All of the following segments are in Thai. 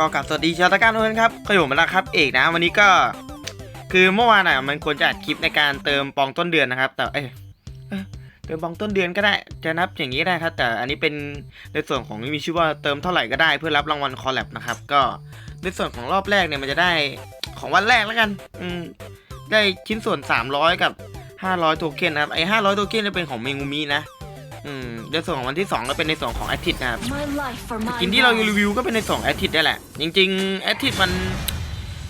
ก็กลับสวัสดีชาวตะการทุกท่านครับก็อยู่มาแล้วครับเอกนะ วันนี้ก็ คือเมื่อวานอะมันควรจะอัดคลิปในการเติมปองต้นเดือนนะครับ แต่เอ้ยเติมปองต้นเดือนก็ได้จะนับอย่างนี้ได้ครับ แต่อันนี้เป็นในส่วนของมีชื่อว่าเติมเท่าไหร่ก็ได้เพื่อรับรางวัลคอลแลบนะครับ ก็ในส่วนของรอบแรกเนี่ยมันจะได้ของวันแรกแล้วกัน อืมได้ชิ้นส่วน 300 กับ 500 โทเค็นนะครับไอ้500 โทเค็นจะเป็นของเมงูมินะ อืมในส่วนของวันที่ 2 ก็เป็นในส่วนของแอททินะครับ My life for my กินที่เรารีวิวก็เป็นในส่วนแอททิได้แหละ จริงๆแอททิมัน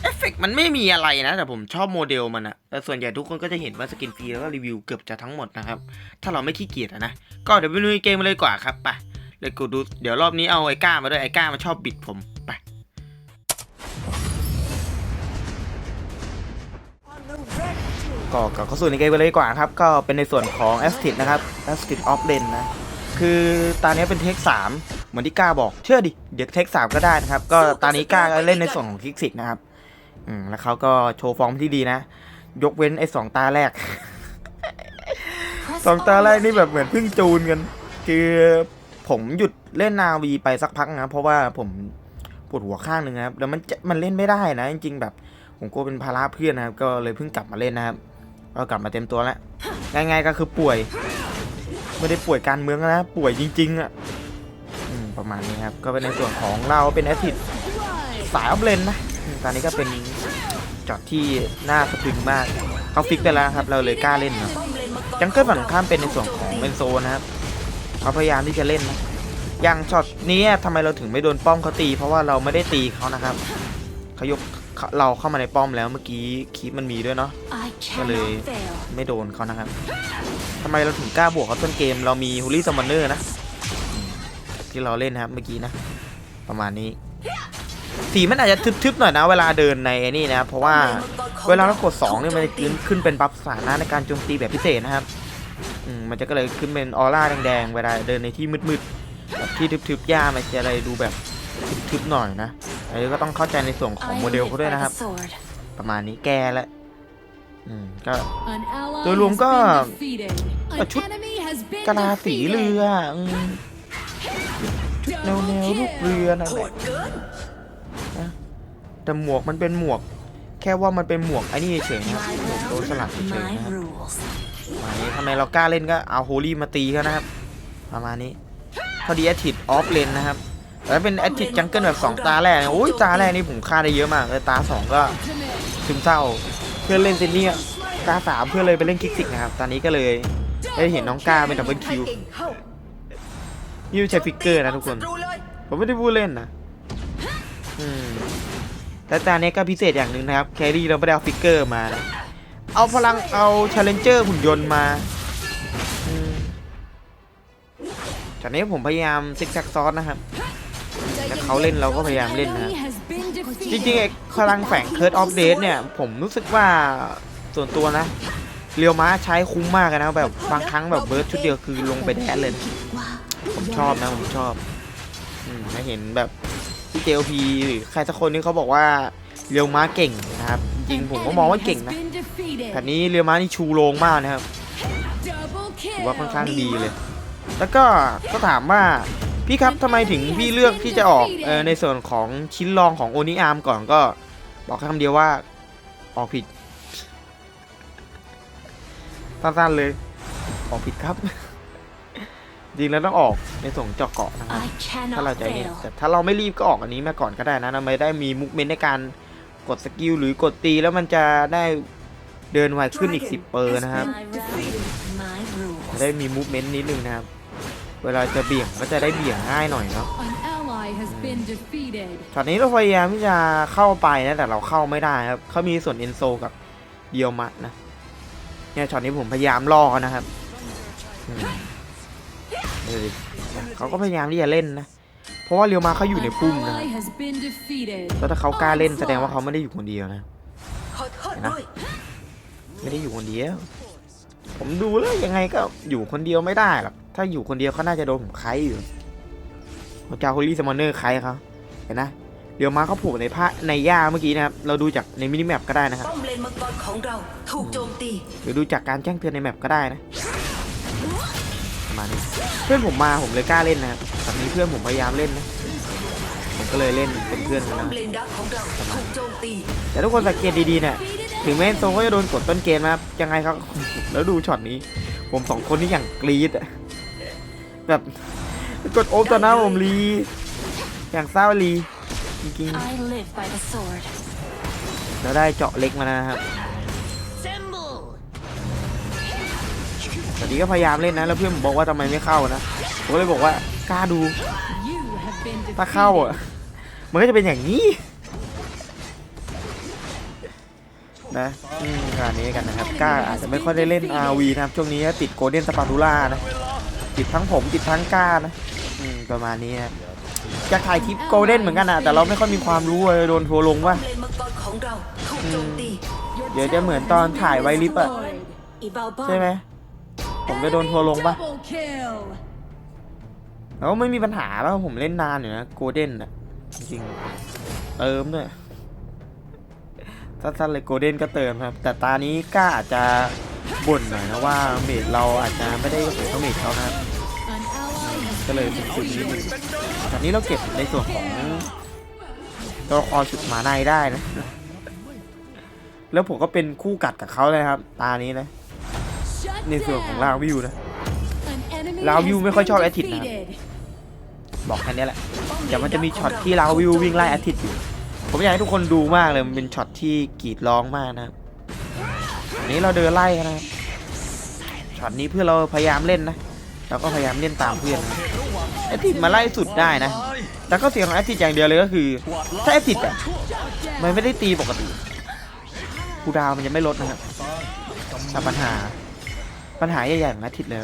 เอฟเฟกมันไม่มีอะไรนะ แต่ผมชอบโมเดลมันอะแต่ส่วนใหญ่ทุกคนก็จะเห็นว่าสกินฟรีแล้วก็รีวิวเกือบจะทั้งหมดนะครับ ถ้าเราไม่ขี้เกียจอะนะ ก็เดี๋ยวไปลุยเกมมาเลยดีกว่าครับไปเลยกูดู เดี๋ยวรอบนี้เอาไอ้ก้ามาด้วยไอ้ก้ามันชอบบิดผม ก็กลับเข้าสู่ในเกมไปเลยดีกว่าครับ ก็เป็นในส่วนของ a s t i d นะครับ a s t i d of Lane นะ คือตานี้เป็นเทคสามเหมือนที่ก้าบอก เชื่อดิ เดี๋ยวเทคสามก็ได้นะครับ ก็ตานี้ก้าก็เล่นในส่วนของคิกซิกนะครับ อืม แล้วเขาก็โชว์ฟอร์มที่ดีนะ ยกเว้นไอ้สองตาแรก สองตาแรกนี่แบบเหมือนเพิ่งจูนกัน คือผมหยุดเล่นนาวีไปสักพักนะ เพราะว่าผมปวดหัวข้างหนึ่งครับ แล้วมันมันเล่นไม่ได้นะ จริงๆแบบผมกลัวเป็นภาระเพื่อนนะครับ ก็เลยเพิ่งกลับมาเล่นนะครับ ก็กลับมาเต็มตัวแล้วง่ายๆก็คือป่วย ไม่ได้ป่วยการเมืองนะ ป่วยจริง ๆ อะประมาณนี้ครับ ก็เป็นในส่วนของเราเป็นแอสซิดสายออฟเลนนะ ตอนนี้ก็เป็นจอดที่น่าสะพึงมาก เขาฟิกไปแล้วครับ เราเลยกล้าเล่นนะจังเกิลฝั่งข้ามเป็นในส่วนของเบนโซนะครับเขาพยายามที่จะเล่นนะอย่างช็อตนี้ทำไมเราถึงไม่โดนป้อมเขาตี เพราะว่าเราไม่ได้ตีเขานะครับเขายก เราเข้ามาในป้อมแล้วเมื่อกี้คีปมันมีด้วยเนาะ I Really? cannot fail. ไม่โดนเขานะครับทำไมเราถึงกล้าบวกเขาต้นเกมเรามีฮูลี่ซัมมอนเนอร์นะอืมที่เราเล่นนะครับเมื่อกี้นะ ประมาณนี้สีมันอาจจะทึบๆหน่อยนะ เวลาเดินในไอ้นี่นะครับเพราะว่าเวลาเรากด2เนี่ยมันจะขึ้นขึ้นเป็นบัฟสถานะในการโจมตีแบบพิเศษนะครับอืมมันจะก็เลยขึ้นเป็นออร่าแดงๆเวลาเดินในที่มืดๆแบบที่ทึบๆหญ้ามันจะอะไรดูแบบทึบๆหน่อยนะ อันนี้ก็ต้องเข้าใจในส่วนของ I โมเดล live เขาด้วย by นะครับ the sword. ประมาณนี้แกแล้วอืมก็โดโดยยรรววมมก็ก็ชุดกะลาสีเรืออืมชุดแนวแนวลูกเรือนั่นแหละนะแต่หมวกมันเป็นหมวก แค่ว่ามันเป็นหมวกไอ้นี่เฉยๆนะ My หมวกโดนสลัก world, เฉยๆ my นะครับ rules. ประมาณนี้ทำไมเรากล้าเล่นก็เอาโฮลี่มาตีเขานะครับ ประมาณนี้พอดีแอทิดออฟเลนนะครับ แต่ถ้าเป็นแอทิดจังเกิลแบบ 2 ตาแรกโอ้ยตาแรกนี่ผมฆ่าได้เยอะมากเลยตา 2 ก็ซึมเศร้า เพื่อนเล่นเซนเนี่ตาสามเพื่อนเลยไปเล่นคิกซิกนะครับ ตอนนี้ก็เลยได้เห็นน้องกล้าเป็นดับเบิลคิวนี่ไม่ใช่ฟิกเกอร์นะทุกคน ผมไม่ได้พูดเล่นนะอืมแต่ตาเนี้ยก็พิเศษอย่างหนึ่งนะครับ แครี่เราไม่ได้เอาฟิกเกอร์มานะเอาพลังเอาชาเลนเจอร์หุ่นยนต์มาอืมจากนี้ผมพยายามซิกแซกซอสนะครับ เขาเล่นเราก็พยายามเล่นนะจริงๆไอ้พลังแฝงเคิร์ดออฟเดเนี่ย ผมรู้สึกว่าส่วนตัวนะ เรียวม้าใช้คุ้มมากเลยนะแบบบางครั้งแบบเบิร์ดชุดเดียวคือลงไปแดนเลยนะผมชอบนะผมชอบอืมให้เห็นแบบที่เจลพีหรือใครสักคนนี่เขาบอกว่าเรียวม้าเก่งนะครับ จริงๆผมก็มองว่าเก่งนะแบบนี้เรียวม้านี่ชูโรงมากนะครับถือว่าค่อนข้างดีเลย แล้วก็ก็ถามว่า พี่ครับทำไมถึงพี่เลือกที่จะออกเออในส่วนของชิ้นรองของโอนิอาร์มก่อนก็ บอกแค่คำเดียวว่า ออกผิดสั้นๆเลย ออกผิดครับ จริงแล้วต้องออกในส่วนของเจาะเกาะนะครับ I ถ้าเรา cannot ใจเนี่ย fail. แต่ถ้าเราไม่รีบก็ออกอันนี้มาก่อนก็ได้นะเราไม่ได้มีมุกเมนในการกดสกิลหรือกดตีแล้วมันจะได้เดินไวขึ้นอีก 10 เปอร์นะครับ My realm, my จะ rules. ได้มีมูฟเมนต์นิดนึงนะครับ เวลาจะเบี่ยงก็จะได้เบี่ยงง่ายหน่อยเนาะช็อตนี้เราพยายามที่จะเข้าไปนะแต่เราเข้าไม่ได้ครับเขามีส่วนเอนโซกับเดียวมัดนะเนี่ยช็อตนี้ผมพยายามล่อเขานะครับอืมดูดิเขาก็พยายามที่จะเล่นนะเพราะว่าเรียวมาเขาอยู่ในพุ่มนะครับแล้วถ้าเขากล้าเล่นแสดงว่าเขาไม่ได้อยู่คนเดียวนะขอโทษเห็นนะด้วยไม่ได้อยู่คนเดียว ผมดูแล้วยังไงก็อยู่คนเดียวไม่ได้หรอก ถ้าอยู่คนเดียวเขาน่าจะโดนผมไคอยู่ผมจะเอาฮอลลี่สมอนเนอร์ไคเขาเห็นนะ เดี๋ยวมาเขาผูกในผ้าในหญ้าเมื่อกี้นะครับ เราดูจากในมินิแมปก็ได้นะครับป้อมเลนมังกรของเราถูกโจมตีหรือดูจากการแจ้งเตือนในแมปก็ได้นะประมาณนี้เพื่อนผมมาผมเลยกล้าเล่นนะครับตอนนี้เพื่อนผมพยายามเล่นนะผมก็เลยเล่นเป็นเพื่อนกันป้อมนะเลนดักของเราถูกโจมตีแต่ทุกคนสังเกตดีๆเนี่ยถึงแม้โซก็จะโดนกดต้นเกมนะครับยังไงครับแล้วดูช็อตนี้ ผมสองคนนี่อย่างกรี๊ดอะ แบบกดโอมต่อหน้าผมรีอย่างเศร้ารีจริง I live by the sword ๆแล้วได้เจาะเล็กมานะครับ Assemble แต่นี้ก็พยายามเล่นนะ แล้วเพื่อนผมบอกว่าทำไมไม่เข้านะผมก็เลยบอกว่ากล้าดู ถ้าเข้าอะ มันก็จะเป็นอย่างนี้ นะอืมขนาดนี้กันนะครับกล้าอาจจะไม่ค่อยได้เล่น RV นะครับ ช่วงนี้ติดโกลเด้นสปาตูล่านะ ติดทั้งผมติดทั้งกล้านะอืมประมาณนี้นะจะถ่ายคลิปโกลเด้นเหมือนกันนะแต่เราไม่ค่อยมีความรู้เลยโดนทัวร์ลงว่าเลนมังกรของเราถูกโจมตีเดี๋ยวจะเหมือนตอนถ่ายไวลิปอะอีบาบ้าใช่ไหมผมจะโดนทัวร์ลงปะ Double kill. แล้วไม่มีปัญหาแล้วผมเล่นนานอยู่นะโกลเด้นอะจริงๆเติมด้วยสั้นๆเลยโกลเด้นก็เติมครับ แต่ตานี้กล้าอาจจะบ่นหน่อยนะว่าเมดเราอาจจะไม่ได้สูงเท่าเมดเขานะครับ An ally has ก็เลย been ซึมๆนิดนึง defeated. ตอนนี้เราเก็บในส่วนของตัวละครชุดหมาในได้นะ แล้วผมก็เป็นคู่กัดกับเขาเลยครับ ตานี้นะ Shut ในส่วนของ down. ลาวิวนะ An enemy ลาวิว has ไม่ค่อย been ชอบแอดทิตนะครับ defeated. บอกแค่นี้แหละเดี๋ยวมันจะมีช็อตที่ลาวิววิ่งไล่อาทิตย์อยู่ ผมอยากให้ทุกคนดูมากเลย มันเป็นช็อตที่กรีดร้องมากนะครับอันนี้เราเดินไล่กันนะครับช็อตนี้เพื่อเราพยายามเล่นนะเราก็พยายามเล่นตามเพื่อนนะ แอทิตมาไล่สุดได้นะ แต่ก็เสียงของแอทิตอย่างเดียวเลยก็คือ ถ้าแอทิตอะมันไม่ได้ตีปกติคูดาวมันจะไม่ลดนะครับแต่ปัญหา ปัญหาใหญ่ๆของแอทิตเลย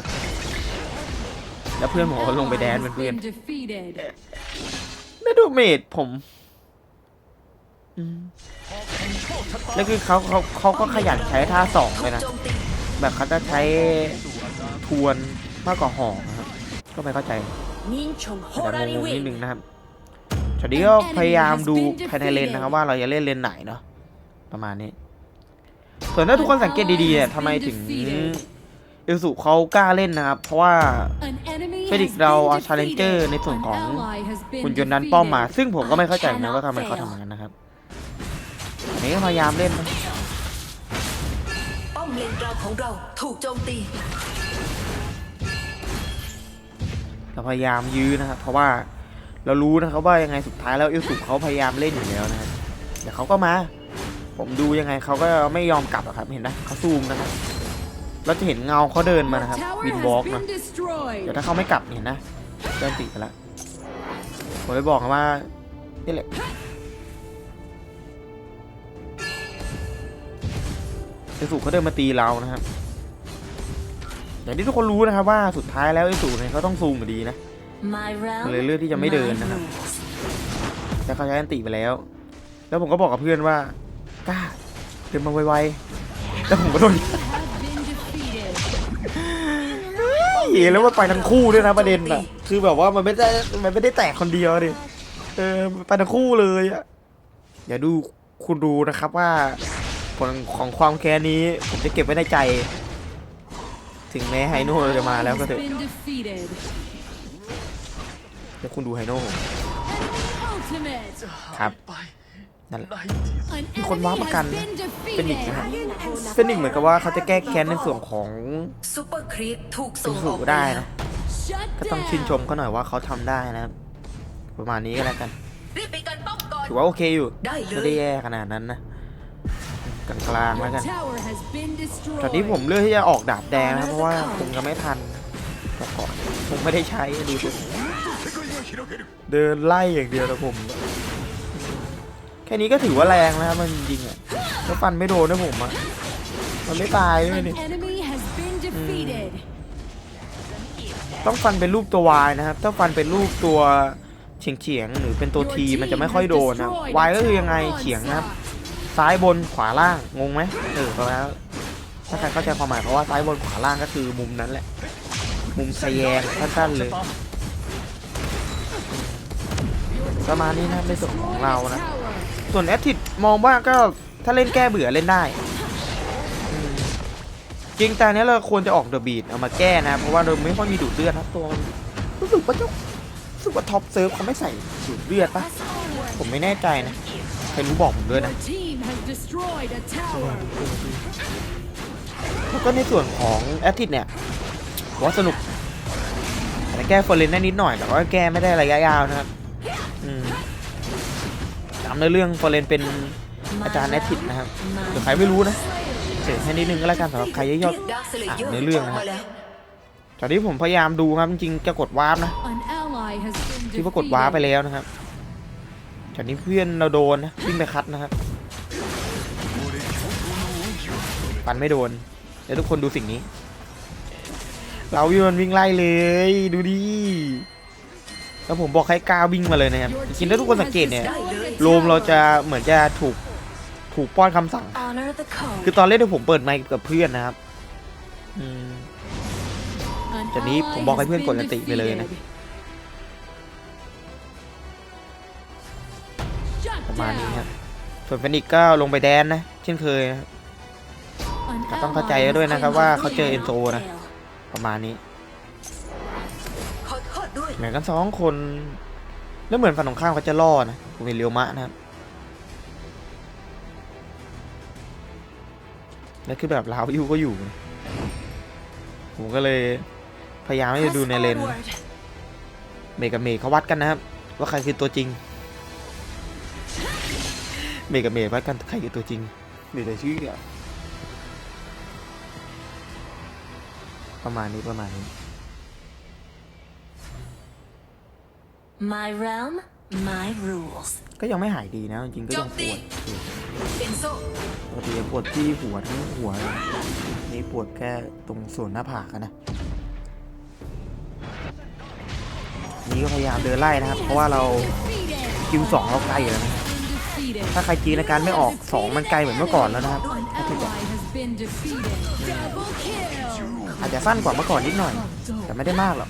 แล้วเพื่อนผมลงไปแดนเป็นเพื่อนไม่ดูเมดผมแล้วคือเขาเขาเขาก็ขยันใช้ท่าสองเลยนะ แบบเขาจะใช้ทวนมากกว่าหอกนะครับ ก็ไม่เข้าใจ นินชงโฮแต่ราริงงเวๆนิดนึงนะครับช็อตนี้ก็พยายามดูภายในเลนนะครับว่าเราจะเล่นเลนไหนเนาะประมาณนี้ ส่วนถ้าทุกคนสังเกตดีๆเนี่ยทำไมถึงเอลสุเขากล้าเล่นนะครับ เพราะว่า An enemy เฟดิก has เรา been เอาชาเลนเจอร์ defeated. ในส่วนของ An ally has been คุณยนต์นั้นป้อมมา defeated. ซึ่งผมก็ไม่เข้าใจเหมือนกันว่าทำไมเขาทำอย่างนั้นนะครับอันนี้ก็พยายามเล่นนะป้อมเลนกลางของเราถูกโจมตี เราพยายามยื้อนะครับ เพราะว่าเรารู้นะครับว่ายังไงสุดท้ายแล้วอิลสุเขาพยายามเล่นอยู่แล้วนะครับเดี๋ยวเขาก็มา ผมดูยังไงเขาก็ไม่ยอมกลับอะครับเห็นนะเขาซูมนะครับเราจะเห็นเงาเขาเดินมานะครับ Tower วิน has วอล์ก been นะ destroyed. เดี๋ยวถ้าเขาไม่กลับเห็นนะเดินติดไปแล้วผมเลยบอกว่านี่แหละอิลสุเขาเดินมาตีเรานะครับ อย่างที่ทุกคนรู้นะครับว่าสุดท้ายแล้วอิลสุเนี่ยเขาต้องซูมอยู่ดีนะ My realm เลยเลือกที่จะไม่เดินนะครับ my rules แต่เขาใช้อันติไปแล้ว แล้วผมก็บอกกับเพื่อนว่ากล้าเดินมาไวๆแล้วผมก็โดน Have been defeated. เหี้ยแล้วว่าไปทั้งคู่ด้วยนะประเด็นอะคือแบบว่ามันไม่ได้มันไม่ได้แตกคนเดียวดิเออไปทั้งคู่เลยอะอย่าดูคุณดูนะครับว่าผลของความแค้นนี้ผมจะเก็บไว้ในใจ ถึงแม้ไฮโน่จะมาแล้วก็เถ Has อะ been defeated. เดี๋ยวคุณดูไฮโน่ผม Ultimate. ครับนั่นแหละ An มีคนว้า enemy ประกัน has been เป็นอีก defeated. นะครับเป็นอีกเหมือนกับว่าเขาจะแก้แค้นในส่วนของซูเปอร์ครีปถูกอิส่งลอสุอกได้แล้วนะ Shut ก็ต้องชื่นชม down. เขาหน่อยว่าเขาทำได้นะครับประมาณนี้ก็แล้วกันรีบไปกันป้อมก่อนถือว่าโอเคอยู่ได้เลยไม่ได้แย่ขนาดนั้นนะ กลางกลางๆแล้วกัน Tower has been destroyed. ตอนนี้ผมเลือกที่จะออกดาบแดงนะครับเพราะว่าคงจะไม่ทันแต่ก่อนผมไม่ได้ใช้ดูสิเดินไล่อย่างเดียวนะผม แค่นี้ก็ถือว่าแรงนะครับมันจริงๆอะแล้วฟันไม่โดนนะผมอะมันไม่ตายด้วย An นี่ enemy has been defeated. ต้องฟันเป็นรูปตัววายนะครับ ถ้าฟันเป็นรูปตัวเฉียงเฉียงๆหรือเป็นตัว Your ที team มันจะไม่ค่อยโดนนะครับ has destroyed วายก็คือ a ยังไง tower เฉียงนะครับ onslaught. ซ้ายบนขวาล่างงงไหมเออประมาณถ้าใครเข้าใจความหมายเพราะว่าซ้ายบนขวาล่างก็คือมุมนั้นแหละ มุมแยงสั้นๆเลยประมาณนี้นะในส่วนของเรานะ ส่วนแอตทิดมองว่าก็ถ้าเล่นแก้เบื่อเล่นได้ จริงแต่นเนี้ยเราควรจะออกเดอะบีดเอามาแก้นะ เพราะว่าเราไม่ค่อยมีดูดเลือดนะตัวมันรู้สึกว่าเจ้ารู้สึกว่าท็อปเซิร์ฟเขาไม่ใส่ดูดเลือดปะผมไม่แน่ใจนะใครรู้บอกผมด้วยนะ has destroyed a tower. แล้วก็ในส่วนของแอตติเนี่ยผมว่าสนุกอาจจะแก้ฟอร์เรนได้นิดหน่อย แต่ว่าแก้ไม่ได้ระยะยาวนะครับอืมจำในเรื่องฟอร์เรนเป็นอาจารย์แอตตินะครับเดี๋ยวใครไม่รู้นะเสริมให้นิดนึงก็แล้วกันสำหรับใครที่ชอบดาร์คสเลเยอร์ในเรื่องนะมาแล้วตอนนี้ผมพยายามดูครับจริงๆจะกดวาร์ปนะ An ally has been ที่ว่ากดวาร์ปไป defeated. แล้วนะครับจากนี้เพื่อนเราโดนนะวิ่งไปคัดนะครับ ปันไม่โดน เดี๋ยวทุกคนดูสิ่งนี้ เราวิมันวิ่งไล่เลย ดูดิ แล้วผมบอกให้กล้าวิ่งมาเลยนะครับจริงๆถ้าทุกคนสังเกตเนี่ย has destroyed a โรมเราจะเหมือนจะถูกถูกป้อนคำสั่ง คือตอนเล่นที่ผมเปิดไมค์กับเพื่อนนะครับอืมจากนี้ผมบอกให้เพื่อนกดกันติไปเลยนะประมาณนี้ครับส่วนเฟนิกก็ลงไปแดนนะ เช่นเคยนะครับ แต่ต้องเข้าใจ ally ด้วย has นะครับ been ว่าเขาเจอ defeated. เอนโซนะ ประมาณนี้ขอโทษด้วยเหมือนกันสองคน แล้วเหมือนฝั่งตรงข้ามเขาจะล่อนะผมเห็นเรียวมะนะครับแล้วคือแบบลาวยูก็อยู่นะผมก็เลยพยายามที่จะดูในเลน Onward เมย์กับเมย์เขาวัดกันนะครับ ว่าใครคือตัวจริง เมย์กับเมย์วัดกันใครคือตัวจริงเดี๋ยวจะชื่อ ประมาณนี้ประมาณนี้ My realm my rules ก็ยังไม่หายดีนะ จริงๆก็ยังปวดอยู่เอนโซปกติจะปวดที่หัวทั้งหัวเลยนี่ปวดแค่ตรงส่วนหน้าผากอะนะ นี่ก็พยายามเดินไล่นะครับ เพราะว่าเรา Defeated. คิวสองเราไกลอยู่แล้วนะ Been defeated. ถ้าใครจีนอาการไม่ออกสองมันไกลเหมือนเมื่อก่อนแล้วนะครับ อาจจะสั้นกว่าเมื่อก่อนนิดหน่อย แต่ไม่ได้มากหรอก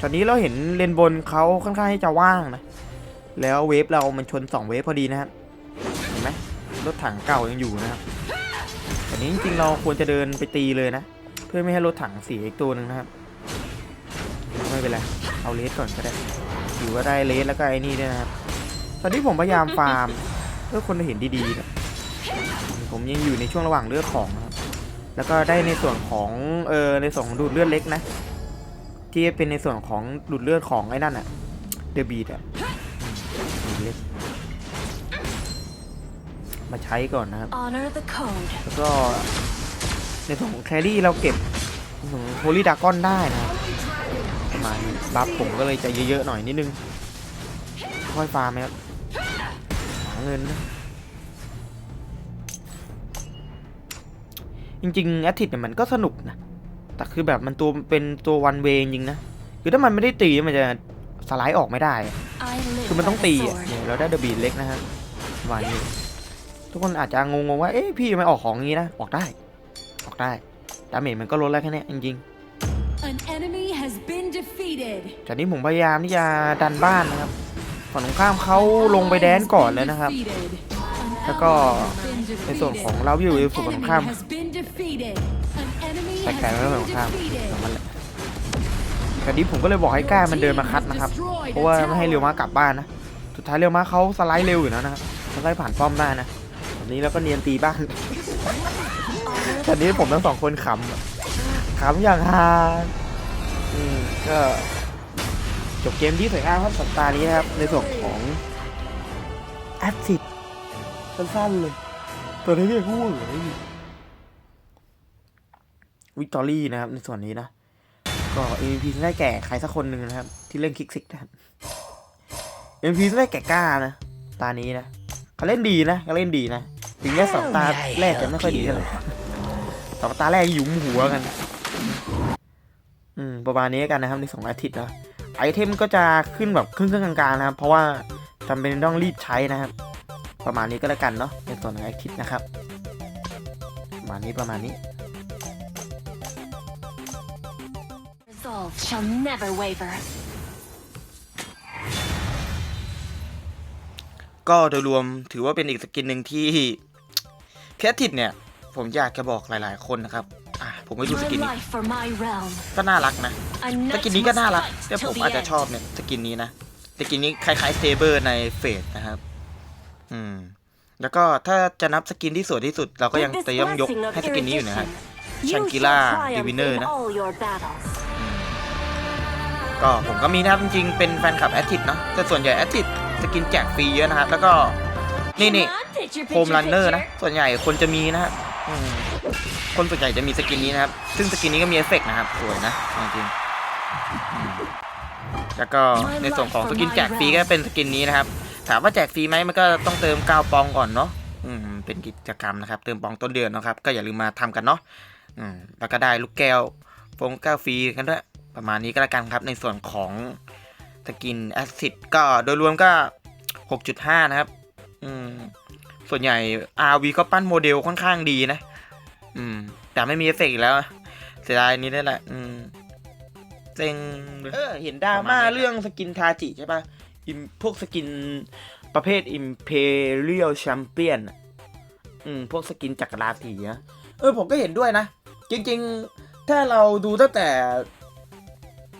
ตอนนี้เราเห็นเลนบนเขาค่อนข้างที่จะว่างนะ แล้วเวฟเรามันชนสองเวฟพอดีนะครับเห็นไหมรถถังเก่ายังอยู่นะครับแต่นี้จริงๆเราควรจะเดินไปตีเลยนะ เพื่อไม่ให้รถถังเสียอีกตัวหนึ่งนะครับ ไม่เป็นไร เอาเลสก่อนก็ได้ถือว่าได้เลสแล้วก็ไอ้นี่ด้วยนะครับ ตอนนี้ผมพยายามฟาร์มเพื่อคนจะเห็นดีๆนะผมยังอยู่ในช่วงระหว่างเลือกของนะ แล้วก็ได้ในส่วนของเออในส่วนของดูดเลือดเล็กนะ ที่เป็นในส่วนของดูดเลือดของไอ้นั่นอะเดอะบีดอะอืมดูดเล็กมาใช้ก่อนนะครับ Honor the code แล้วก็ในส่วนของแครี่เราเก็บโฮลี่ดากอนได้นะครับประมาณนี้บัฟผมก็เลยจะเยอะๆหน่อยนิดนึง ค่อยฟาร์มไหมครับหาเงินนะ จริงๆแอตติเนี่ยมันก็สนุกนะ แต่คือแบบมันตัวเป็นตัววันเวจริงๆนะ คือถ้ามันไม่ได้ตีมันจะสไลด์ออกไม่ได้อะ I live คือมันต้อง by ตี the อะ sword เนี่ยเราได้เดอะบีดเล็กนะฮะประมาณนี้ ทุกคนอาจจะงงๆว่า เอ๊ะพี่ทำไมออกของงี้นะ ออกได้ ออกได้ ดาเมจมันก็ลดแล้วแค่เนี้ยจริง An enemy has been defeated. ๆจากนี้ผมพยายามที่จะดันบ้านนะครับ ฝั่งตรงข้ามเขาลงไปแดนก่อนแล้วนะครับ แล้วก็ในส่วนของเราอยู่ในส่วนของข้าม ไปไกลแล้วฝั่งตรงข้ามตรงนั้นแหละจากนี้ผมก็เลยบอกให้กล้ามันเดินมาคัดนะครับ เพราะว่าไม่ให้เรียวมากลับบ้านนะ สุดท้ายเรียวมาเขาสไลด์เร็วอยู่แล้วนะครับสไลด์ผ่านป้อมได้นะแบบนี้แล้วก็เนียนตีบ้างตอนนี้ผมทั้งสองคนขำอะขำอย่างฮาอืมก็จบเกมที่สวยงามครับสัปดาห์นี้นะครับ ในส่วนของแอดซิดสั้นๆเลยตัวนี้เรียกพูดเลย วิกตอรี่นะครับ ในส่วนนี้นะ ก็ MVP ได้แก่ใครสักคนหนึ่งนะครับ ที่เล่นคิกซิกนะครับ MVP ได้แก่กล้านะ ตานี้นะเขาเล่นดีนะเขาเล่นดีนะถึงแค่สองตาแรกจะไม่ค่อยดีเท่าไหร่สองตาแรกหยุมหัวกัน อืมประมาณนี้กันนะครับในสองอาทิตย์นะไอเทมก็จะขึ้นแบบครึ่งๆกลางๆนะครับ เพราะว่าจำเป็นต้องรีบใช้นะครับ ประมาณนี้ก็แล้วกันเนาะในส่วนของอาทิตย์นะครับ ประมาณนี้ประมาณนี้ Resolve shall never waver ก็โดยรวมถือว่าเป็นอีกสกินหนึ่งที่แคทิดเนี่ย ผมอยากจะบอกหลายๆ คนนะครับ อะผมไม่ดูส My กินนี้ life for my realm ก็น่ารักนะ A ส knight กินนี้ก็ must น่ารัก fight แต่ผม till the อาจจะ end. ชอบเนี่ยสกินนี้นะ สกินนี้คล้ายๆเซเบอร์ในเฟสนะครับ อืม แล้วก็ถ้าจะนับสกินที่สวยที่สุด เราก็ยัง With this จะต้องยก blessing of ให้สกินนี้อยู่นะครับ erudition, you Shangri-La shall triumph Diviner in นะ all your battles. ก็ผมก็มีนะครับจริงๆเป็นแฟนคลับแอดทิตเนาะแต่ส่วนใหญ่แอดทิตสกินแจกฟรีเยอะนะครับ แล้วก็นี่นี่โฮมรันเนอร์นะ ส่วนใหญ่คนจะมีนะครับคนส่วนใหญ่จะมีสกินนี้นะครับ ซึ่งสกินนี้ก็มีเอฟเฟกต์นะครับ สวยนะจริงแล้วก็ในส่วนของสกินแจกฟรีก็เป็นสกินนี้นะครับ ถามว่าแจกฟรีไหมมันก็ต้องเติม9ปองก่อนเนาะเป็นกิจกรรมนะครับ เติมปองต้นเดือนนะครับ ก็อย่าลืมมาทำกันเนาะแล้วก็ได้ลูกแก้วฟงก้าวฟรีกันด้วย ประมาณนี้ก็แล้วกันครับ ในส่วนของสกินแอซิดก็โดยรวมก็ 6.5 นะครับ อืม ส่วนใหญ่ RV ก็ปั้นโมเดลค่อนข้างดีนะ อืม แต่ไม่มีเอฟเฟกต์อีกแล้ว เสียดายนี้ได้แหละ อืมเซ็งเออ เห็นดราม่าเรื่องสกินทาจิใช่ปะอิมพวกสกินประเภท Imperial Champion อืม พวกสกินจักรราศีนะเออ ผมก็เห็นด้วยนะ จริง ๆ ถ้าเราดูตั้งแต่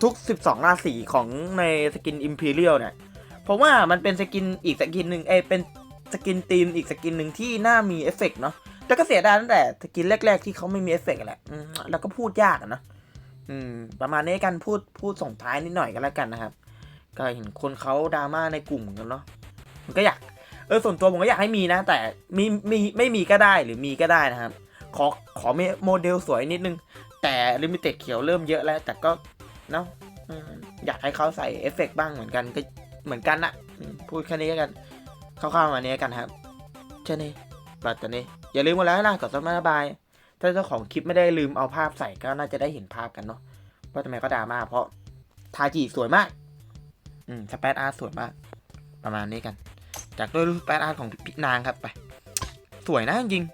ทุก 12 ราศีของในสกิน Imperial เนี่ยผมว่ามันเป็นสกินอีกสกินหนึ่งเอเป็นสกินตีมอีกสกินหนึ่งที่น่ามีเอฟเฟกต์เนาะแต่ก็เสียดายตั้งแต่สกินแรก ๆ ที่เขาไม่มีเอฟเฟกต์แหละแล้วก็พูดยากนะอืม ประมาณนี้กันพูดพูดส่งท้ายนิดหน่อยก็แล้วกันนะครับ ก็เห็นคนเขาดราม่าในกลุ่มกันเนาะมันก็อยากเออส่วนตัวผมก็อยากให้มีนะ แต่มีมีไม่มีก็ได้หรือมีก็ได้นะครับ ขอขอมีโมเดลสวยนิดนึง แต่ลิมิเต็ดเขียวเริ่มเยอะแล้ว แต่ก็ เนาะอยากให้เขาใส่เอฟเฟกต์บ้างเหมือนกันก็เหมือนกันนะพูดแค่นี้กันคร่าวๆมานี้กันครับเช่นนี้บัดตอนนี้อย่าลืมมาแล้วนะกดซับสบาย ถ้าเจ้าของคลิปไม่ได้ลืมเอาภาพใส่ก็น่าจะได้เห็นภาพกันเนาะว่าทำไมก็ดราม่าเพราะทาจิสวยมาก อืมสเปซอาร์สวยมาก ประมาณนี้กัน จากด้วยรูปสเปซอาร์ของพี่นางครับไป สวยนะจริง